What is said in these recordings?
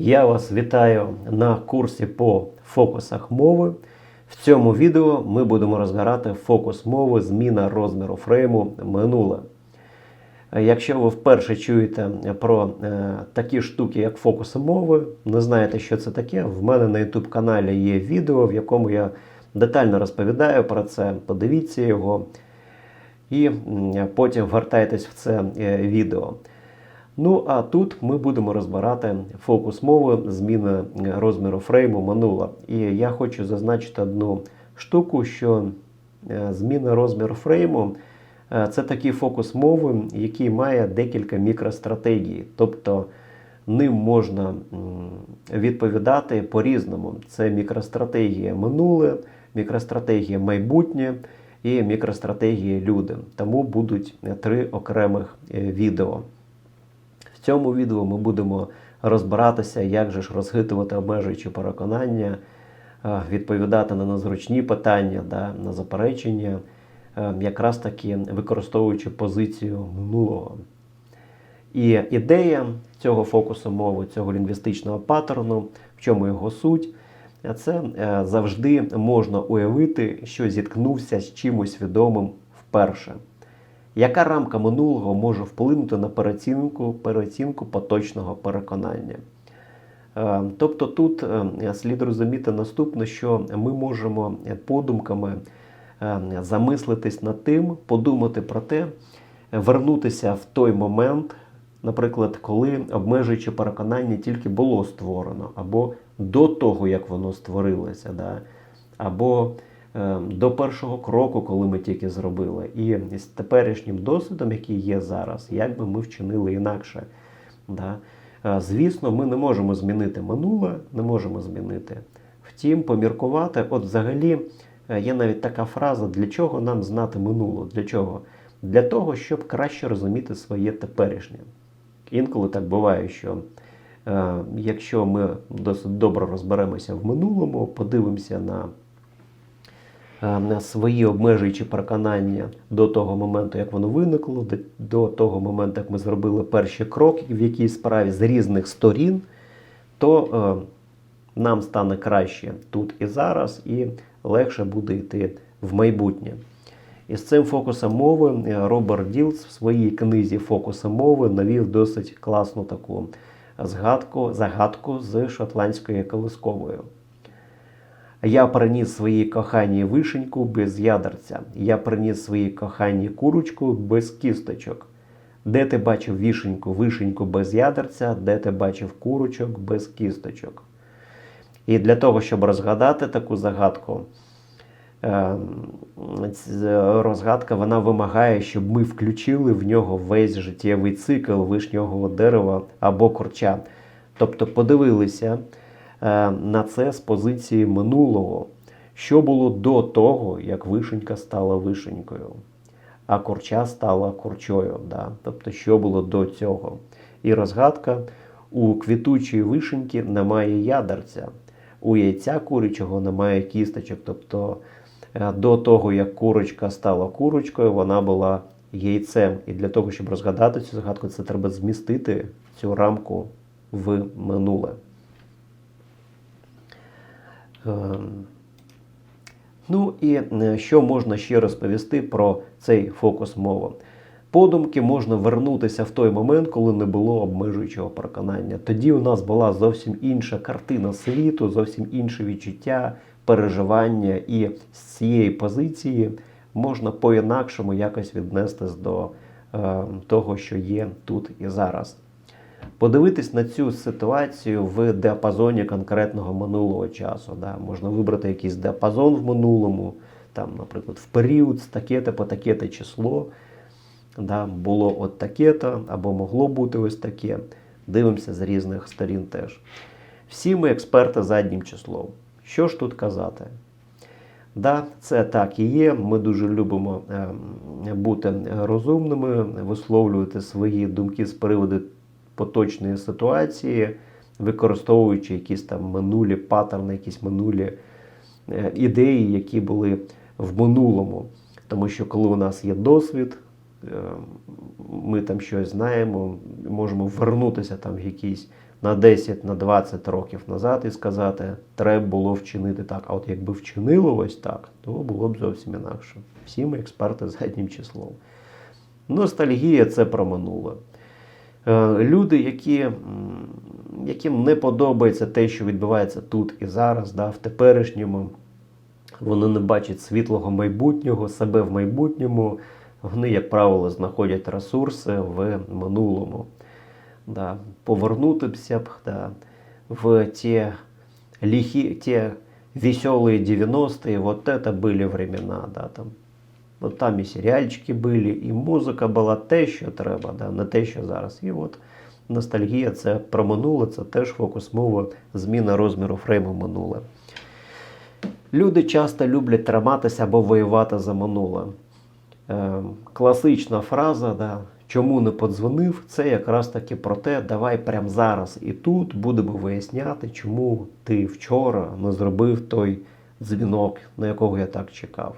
Я вас вітаю на курсі по фокусах мови. В цьому відео ми будемо розбирати фокус мови, зміна розміру фрейму минуле. Якщо ви вперше чуєте про е, такі штуки, як фокуси мови, не знаєте, що це таке, в мене на YouTube каналі є відео, в якому я детально розповідаю про це. Подивіться його і потім вертайтесь в це е, відео. Ну а тут ми будемо розбирати фокус мови, зміни е, розміру фрейму минула. І я хочу зазначити одну штуку, що е, зміна розміру фрейму е, це такий фокус мови, який має декілька мікростратегій. Тобто ним можна відповідати по-різному. Це мікростратегія минуле, мікростратегія майбутнє і мікростратегія люди. Тому будуть три окремих відео. Цьому відео ми будемо розбиратися, як же ж розхитувати обмежуючі переконання, е, відповідати на незручні питання, да, на заперечення, е, якраз таки використовуючи позицію минулого. І ідея цього фокусу мови, цього лінгвістичного паттерну, в чому його суть, це е, завжди можна уявити, що зіткнувся з чимось відомим вперше. Яка рамка минулого може вплинути на переоцінку, переоцінку поточного переконання? Е, Тобто тут е, слід розуміти наступне, що ми можемо подумками е, замислитись над тим, подумати про те, вернутися в той момент, наприклад, коли обмежуюче переконання тільки було створено, або до того, як воно створилося, да? або до першого кроку, коли ми тільки зробили, і з теперішнім досвідом, який є зараз, як би ми вчинили інакше. Да? Е, Звісно, ми не можемо змінити минуле, не можемо змінити. Втім, поміркувати, от взагалі е, є навіть така фраза, для чого нам знати минуле? Для чого? Для того, щоб краще розуміти своє теперішнє. Інколи так буває, що е, якщо ми досить добре розберемося в минулому, подивимося е, на свої обмежуючі переконання до того моменту, як воно виникло, до, того моменту, як ми зробили перші кроки в якійсь справі з різних сторін, то е, нам стане краще тут і зараз, і легше буде йти в майбутнє. І з цим фокусом мови е, Роберт Ділс в своїй книзі Фокуси мови навів досить класну таку згадку, загадку з шотландською колисковою. Я приніс своїй коханій вишеньку без ядерця. Я приніс своїй коханій курочку без кісточок. Де ти бачив вішеньку, вишеньку без ядерця, де ти бачив курочок без кісточок. І для того, щоб розгадати таку загадку, е, розгадка вона вимагає, щоб ми включили в нього весь життєвий цикл вишнього дерева або корча. Тобто подивилися е, на це з позиції минулого, що було до того, як вишенька стала вишенькою, а корча стала корчою. Да? Тобто, що було до цього. І розгадка у квітучої вишеньки немає ядерця, у яйця курячого немає кісточок. Тобто е, до того, як курочка стала курочкою, вона була яйцем. І для того, щоб розгадати цю загадку, це треба змістити цю рамку в минуле. Ем, Ну і е, що можна ще розповісти про цей фокус мови? Подумки можна вернутися в той момент, коли не було обмежуючого переконання. Тоді у нас була зовсім інша картина світу, зовсім інше відчуття, переживання, і з цієї позиції можна по-інакшому якось віднестись до е, того, що є тут і зараз. Подивитись на цю ситуацію в діапазоні конкретного минулого часу. Да. Можна вибрати якийсь діапазон в минулому, там, наприклад, в період з таке-то по таке-то число. Да, було от таке-то, або могло бути ось таке. Дивимося з різних сторін теж. Всі ми експерти заднім числом. Що ж тут казати? Да, це так і є. Ми дуже любимо е, бути розумними, висловлювати свої думки з приводу поточної ситуації, використовуючи якісь там минулі паттерни, якісь минулі е, ідеї, які були в минулому. Тому що коли у нас є досвід, е, ми там щось знаємо, можемо вернутися там в якийсь на 10, на 20 років назад і сказати, треба було вчинити так. А от якби вчинило ось так, то було б зовсім інакше. Всі ми експерти заднім числом. Ностальгія це про минуле. Е, Люди, які, м, яким не подобається те, що відбувається тут і зараз, да, в теперішньому, вони не бачать світлого майбутнього, себе в майбутньому. Вони, як правило, знаходять ресурси в минулому. Да. Повернутися б да, в ті лихі, ті веселые 90-е, вот это были времена. Да, там. От там і серіальчики були, і музика була те, що треба, да, не те, що зараз. І от ностальгія це про минуле, це теж фокус мови, зміна розміру фрейму минуле. Люди часто люблять триматися або воювати за минуле. Е, класична фраза, да, чому не подзвонив, це якраз таки про те, давай прямо зараз і тут будемо виясняти, чому ти вчора не зробив той дзвінок, на якого я так чекав.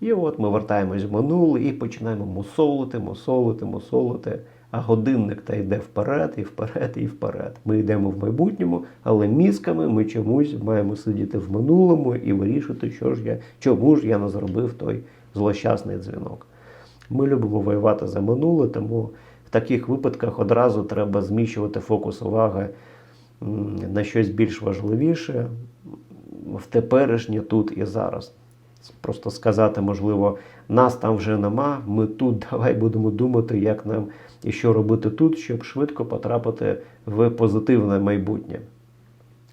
І от ми вертаємось в минуле і починаємо мусолити, мусолити, мусолити. А годинник та йде вперед, і вперед, і вперед. Ми йдемо в майбутньому, але мізками ми чомусь маємо сидіти в минулому і вирішити, що ж я, чому ж я не зробив той злощасний дзвінок. Ми любимо воювати за минуле, тому в таких випадках одразу треба зміщувати фокус уваги на щось більш важливіше в теперішнє тут і зараз. Просто сказати, можливо, нас там вже нема, ми тут, давай будемо думати, як нам і що робити тут, щоб швидко потрапити в позитивне майбутнє,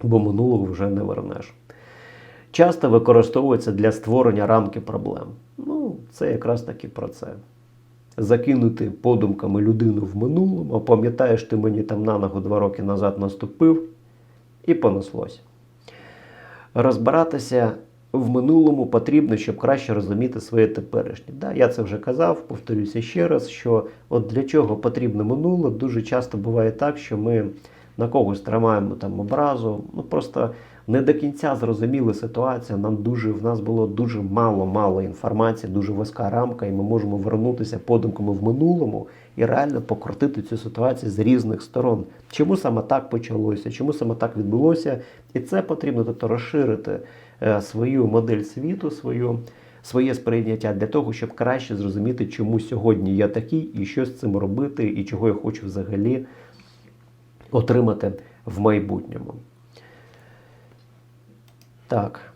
бо минулого вже не вернеш. Часто використовується для створення рамки проблем. Ну, це якраз таки про це. Закинути подумками людину в минулому, а пам'ятаєш, ти мені там на ногу два роки назад наступив, і понеслось. Розбиратися в минулому потрібно, щоб краще розуміти своє теперішнє. Да, я це вже казав, повторюся ще раз, що от для чого потрібно минуле, дуже часто буває так, що ми на когось тримаємо там образу, ну просто не до кінця зрозуміли ситуацію. Нам дуже в нас було дуже мало-мало інформації, дуже вузька рамка, і ми можемо вернутися подумками в минулому і реально покрутити цю ситуацію з різних сторон. Чому саме так почалося? Чому саме так відбулося? І це потрібно тобто розширити е, свою модель світу, свою. Своє сприйняття для того, щоб краще зрозуміти, чому сьогодні я такий, і що з цим робити, і чого я хочу взагалі отримати в майбутньому. Так,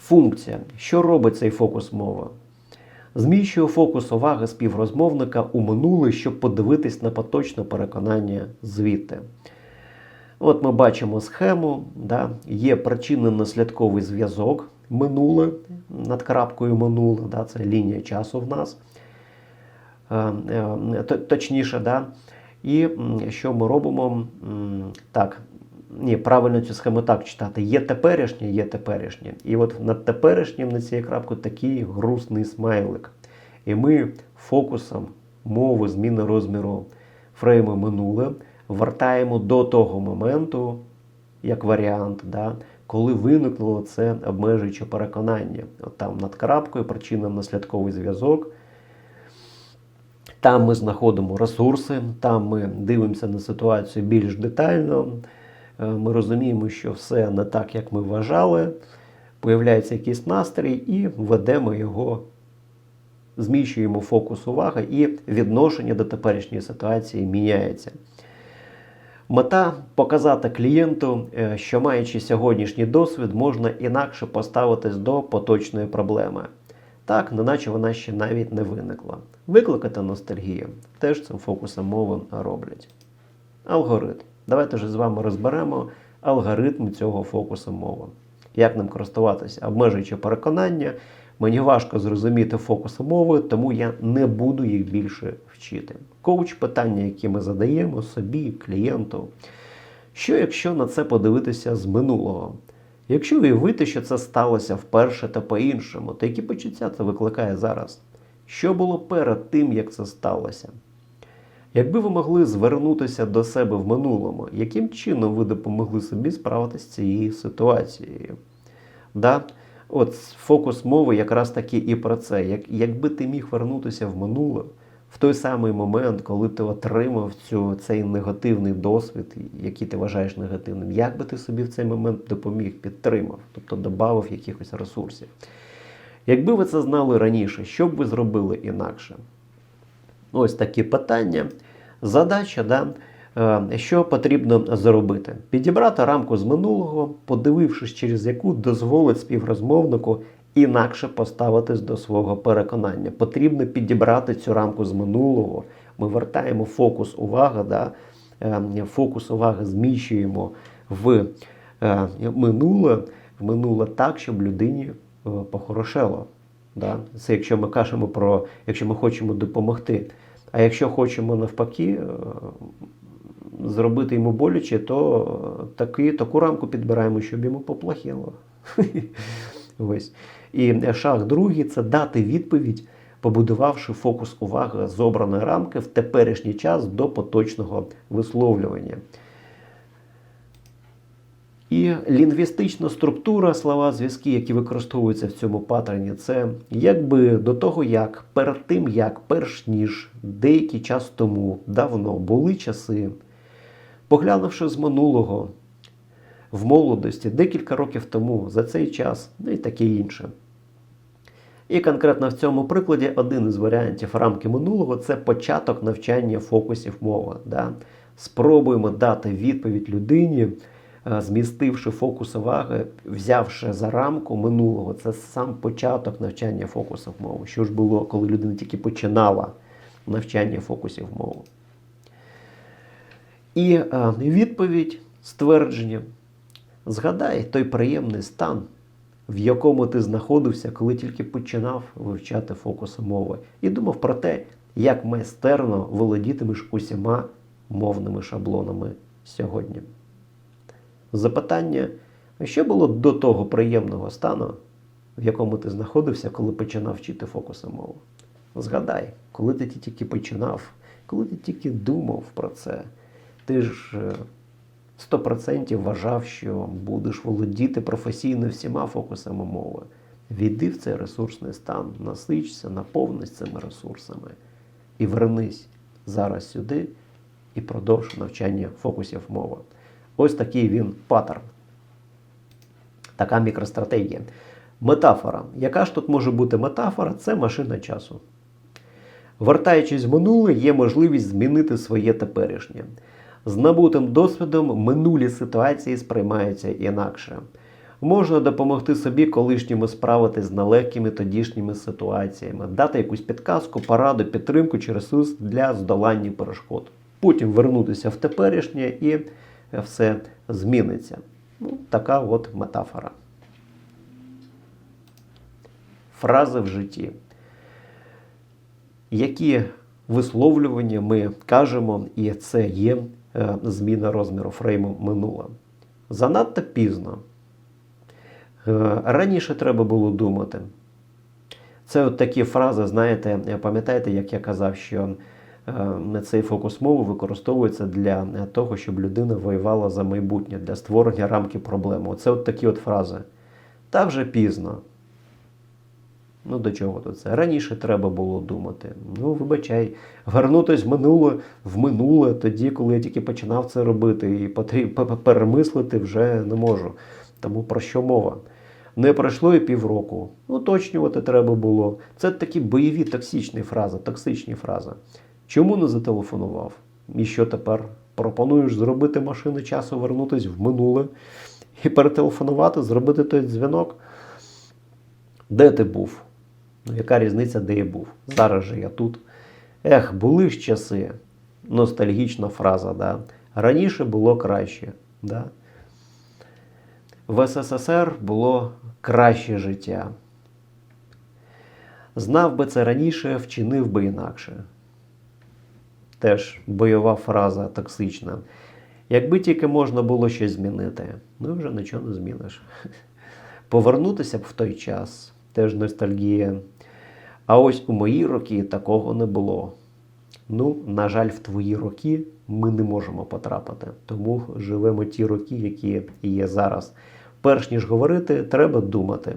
функція. Що робить цей фокус мови? Зміщує фокус уваги співрозмовника у минуле, щоб подивитись на поточне переконання звідти. От ми бачимо схему, да, є причинно-наслідковий зв'язок минуле над крапкою минуле, да, це лінія часу в нас. Е, е, Точніше, да. І що ми робимо? Так, ні, правильно цю схему так читати. Є теперішнє, є теперішнє. І от над теперішнім на цією крапкою такий грустний смайлик. І ми фокусом мови, зміни розміру фрейму минуле вертаємо до того моменту, як варіант, да, коли виникло це обмежуюче переконання. От там над крапкою причинно-наслідковий зв'язок. Там ми знаходимо ресурси, там ми дивимося на ситуацію більш детально. Е, Ми розуміємо, що все не так, як ми вважали. Появляється якийсь настрій, і ведемо його, зміщуємо фокус уваги, і відношення до теперішньої ситуації міняється. Мета показати клієнту, е, що маючи сьогоднішній досвід, можна інакше поставитись до поточної проблеми. Так, неначе вона ще навіть не виникла. Викликати ностальгію теж цим фокусом мови роблять. Алгоритм. Давайте вже з вами розберемо алгоритм цього фокусу мови. Як ним користуватися, обмежуючи переконання, мені важко зрозуміти фокуси мови, тому я не буду їх більше вчити. Коуч питання, які ми задаємо собі, клієнту. Що якщо на це подивитися з минулого? Якщо уявити, що це сталося вперше та по-іншому, то які почуття це викликає зараз? Що було перед тим, як це сталося? Якби ви могли звернутися до себе в минулому, яким чином ви допомогли собі справитися з цією ситуацією? Да? От фокус мови якраз таки і про це. Як, Якби ти міг вернутися в минуле, в той самий момент, коли ти отримав цю, цей негативний досвід, який ти вважаєш негативним, як би ти собі в цей момент допоміг, підтримав, тобто додав якихось ресурсів. Якби ви це знали раніше, що б ви зробили інакше? Ось такі питання. Задача, да, е, що потрібно зробити? Підібрати рамку з минулого, подивившись, через яку дозволить співрозмовнику інакше поставитись до свого переконання. Потрібно підібрати цю рамку з минулого. Ми вертаємо фокус уваги, да, е, фокус уваги зміщуємо в е, минуле, в минуле так, щоб людині похорошело. Да? Це якщо ми кажемо про, якщо ми хочемо допомогти. А якщо хочемо навпаки е, зробити йому боляче, то таки, таку рамку підбираємо, щоб йому поплохіло. Ось. І шаг другий це дати відповідь, побудувавши фокус уваги з обраної рамки в теперішній час до поточного висловлювання. І лінгвістична структура, слова, зв'язки, які використовуються в цьому паттерні, це якби до того, як перед тим, як перш ніж деякий час тому давно були часи, поглянувши з минулого в молодості декілька років тому за цей час, ну і таке інше. І конкретно в цьому прикладі один із варіантів рамки минулого це початок навчання фокусів мови. Да? Спробуємо дати відповідь людині. Е, змістивши фокус уваги, взявши за рамку минулого, це сам початок навчання фокусів мови. Що ж було, коли людина тільки починала навчання фокусів мови? І е, відповідь ствердження. Згадай той приємний стан, в якому ти знаходився, коли тільки починав вивчати фокуси мови, і думав про те, як майстерно володітимеш усіма мовними шаблонами сьогодні. Запитання, що було до того приємного стану, в якому ти знаходився, коли починав вчити фокуси мови? Згадай, коли ти тільки починав, коли ти тільки думав про це, ти ж 100% вважав, що будеш володіти професійно всіма фокусами мови. Війди в цей ресурсний стан, насичся, наповнись цими ресурсами і вернись зараз сюди і продовж навчання фокусів мови. Ось такий він паттерн. Така мікростратегія. Метафора. Яка ж тут може бути метафора? Це машина часу. Вертаючись в минуле, є можливість змінити своє теперішнє. З набутим досвідом минулі ситуації сприймаються інакше. Можна допомогти собі колишньому справитись з нелегкими тодішніми ситуаціями, дати якусь підказку, пораду, підтримку чи ресурс для здолання перешкод. Потім вернутися в теперішнє і все зміниться. Ну, Така от метафора. Фрази в житті. Які висловлювання ми кажемо, і це є е, зміна розміру фрейму минула. Занадто пізно. Е, раніше треба було думати. Це от такі фрази, знаєте, пам'ятаєте, як я казав, що цей фокус мови використовується для того, щоб людина воювала за майбутнє, для створення рамки проблеми. Оце от такі от фрази. Та вже пізно. Ну, до чого тут це? Раніше треба було думати. Ну, вибачай, вернутися в минуле в минуле тоді, коли я тільки починав це робити, і перемислити вже не можу. Тому про що мова? Не пройшло і півроку. Уточнювати треба було. Це такі бойові токсичні фрази, токсичні фрази. Чому не зателефонував? І що тепер? Пропонуєш зробити машину часу, вернутися в минуле і перетелефонувати, зробити той дзвінок? Де ти був? Ну, яка різниця, де я був? Зараз же я тут. Ех, були ж часи. Ностальгічна фраза, да? раніше було краще. Да? В СССР було краще життя. Знав би це раніше, вчинив би інакше теж бойова фраза токсична. Якби тільки можна було щось змінити, ну вже нічого не зміниш. Повернутися б в той час теж ностальгія. А ось у мої роки такого не було. Ну, на жаль, в твої роки ми не можемо потрапити. Тому живемо ті роки, які є зараз. Перш ніж говорити, треба думати.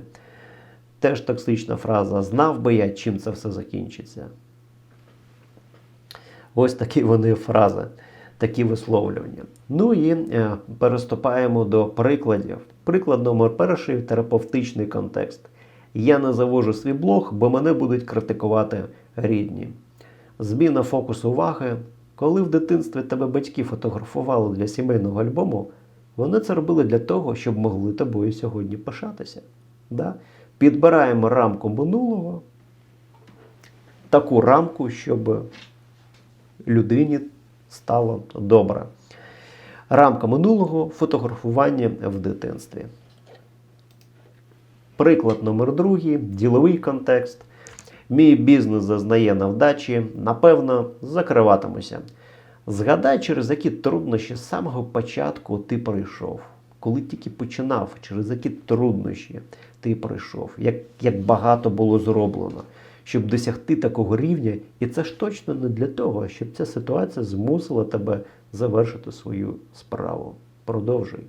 Теж токсична фраза: знав би я, чим це все закінчиться. Ось такі вони фрази, такі висловлювання. Ну і е, переступаємо до прикладів. Приклад номер перший терапевтичний контекст. Я не завожу свій блог, бо мене будуть критикувати рідні. Зміна фокусу уваги. Коли в дитинстві тебе батьки фотографували для сімейного альбому, вони це робили для того, щоб могли тобою сьогодні пишатися. Да? Підбираємо рамку минулого, таку рамку, щоб людині стало добре. Рамка минулого фотографування в дитинстві. Приклад номер другий діловий контекст. Мій бізнес зазнає невдачі, напевно, закриватимуся. Згадай, через які труднощі з самого початку ти пройшов, коли тільки починав, через які труднощі ти пройшов, як, як багато було зроблено, щоб досягти такого рівня. І це ж точно не для того, щоб ця ситуація змусила тебе завершити свою справу. Продовжуй.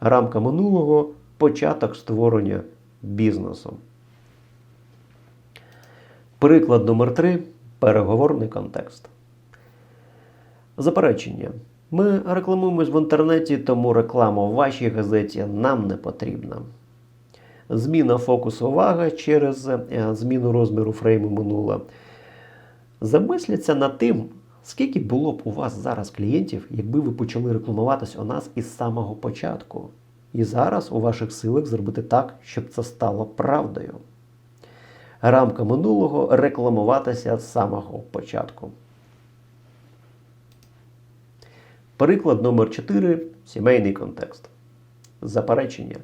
Рамка минулого початок створення бізнесу. Приклад номер 3 переговорний контекст. Заперечення. Ми рекламуємось в інтернеті, тому реклама в вашій газеті нам не потрібна. Зміна фокусу уваги через е, зміну розміру фрейму минула. Замисляться над тим, скільки було б у вас зараз клієнтів, якби ви почали рекламуватись у нас із самого початку. І зараз у ваших силах зробити так, щоб це стало правдою. Рамка минулого рекламуватися з самого початку. Приклад номер 4 сімейний контекст. Заперечення.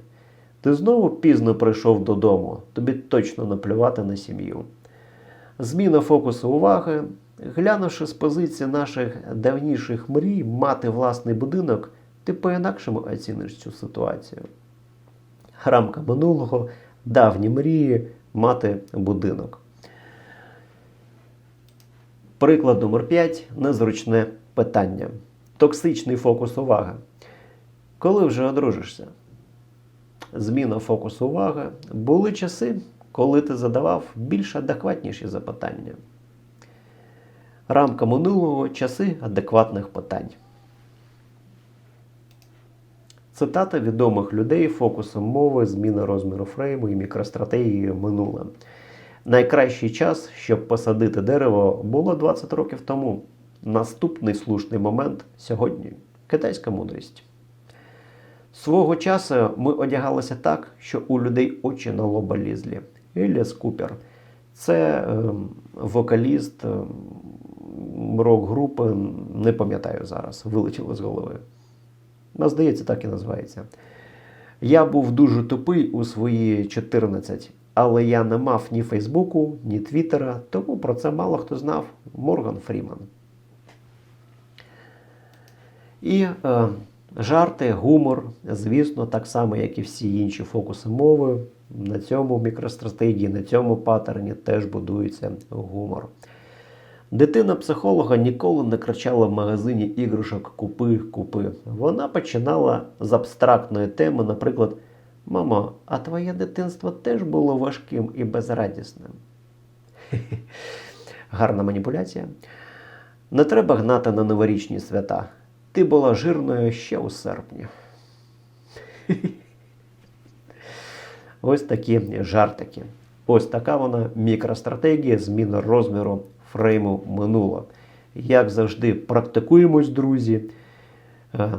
Ти знову пізно прийшов додому, тобі точно наплювати на сім'ю. Зміна фокусу уваги. Глянувши з позиції наших давніших мрій мати власний будинок, ти по-інакшому оціниш цю ситуацію. Рамка минулого, давні мрії мати будинок. Приклад номер 5 незручне питання. Токсичний фокус уваги. Коли вже одружишся? Зміна фокусу уваги. Були часи, коли ти задавав більш адекватніші запитання. Рамка минулого часи адекватних питань. Цитата відомих людей фокусом мови, зміна розміру фрейму і мікростратегії минуле. Найкращий час, щоб посадити дерево, було 20 років тому. Наступний слушний момент сьогодні китайська мудрість. Свого часу ми одягалися так, що у людей очі на лоба лізлі. Еліас Купер. Це е, вокаліст е, рок-групи, не пам'ятаю зараз, вилетіло з голови. Ну, здається, так і називається. Я був дуже тупий у свої 14, але я не мав ні Фейсбуку, ні Твіттера, тому про це мало хто знав. Морган Фріман. І е, жарти, гумор, звісно, так само, як і всі інші фокуси мови. На цьому мікростратегії, на цьому паттерні теж будується гумор. Дитина психолога ніколи не кричала в магазині іграшок Купи, купи. Вона починала з абстрактної теми, наприклад, Мамо, а твоє дитинство теж було важким і безрадісним. Гарна маніпуляція. Не треба гнати на новорічні свята. Ти була жирною ще у серпні. Ось такі жартики. Ось така вона мікростратегія зміни розміру фрейму минуло. Як завжди, практикуємось, друзі, е,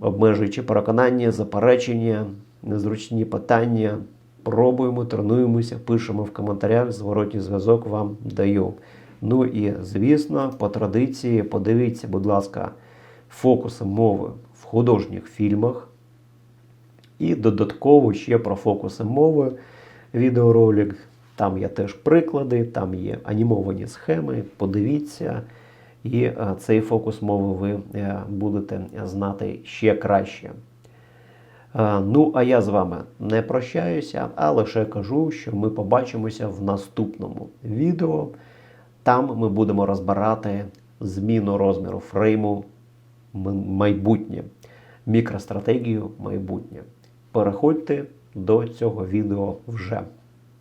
обмежуючи переконання, заперечення, незручні питання. Пробуємо, тренуємося, пишемо в коментарях, зворотній зв'язок вам даю. Ну і, звісно, по традиції, подивіться, будь ласка, фокуси мови в художніх фільмах. І додатково ще про фокуси мови відеоролик. Там є теж приклади, там є анімовані схеми. Подивіться, і е, цей фокус мови ви е, будете знати ще краще. Е, ну, а я з вами не прощаюся, а лише кажу, що ми побачимося в наступному відео. Там ми будемо розбирати зміну розміру фрейму майбутнє, мікростратегію майбутнє. Переходьте до цього відео вже.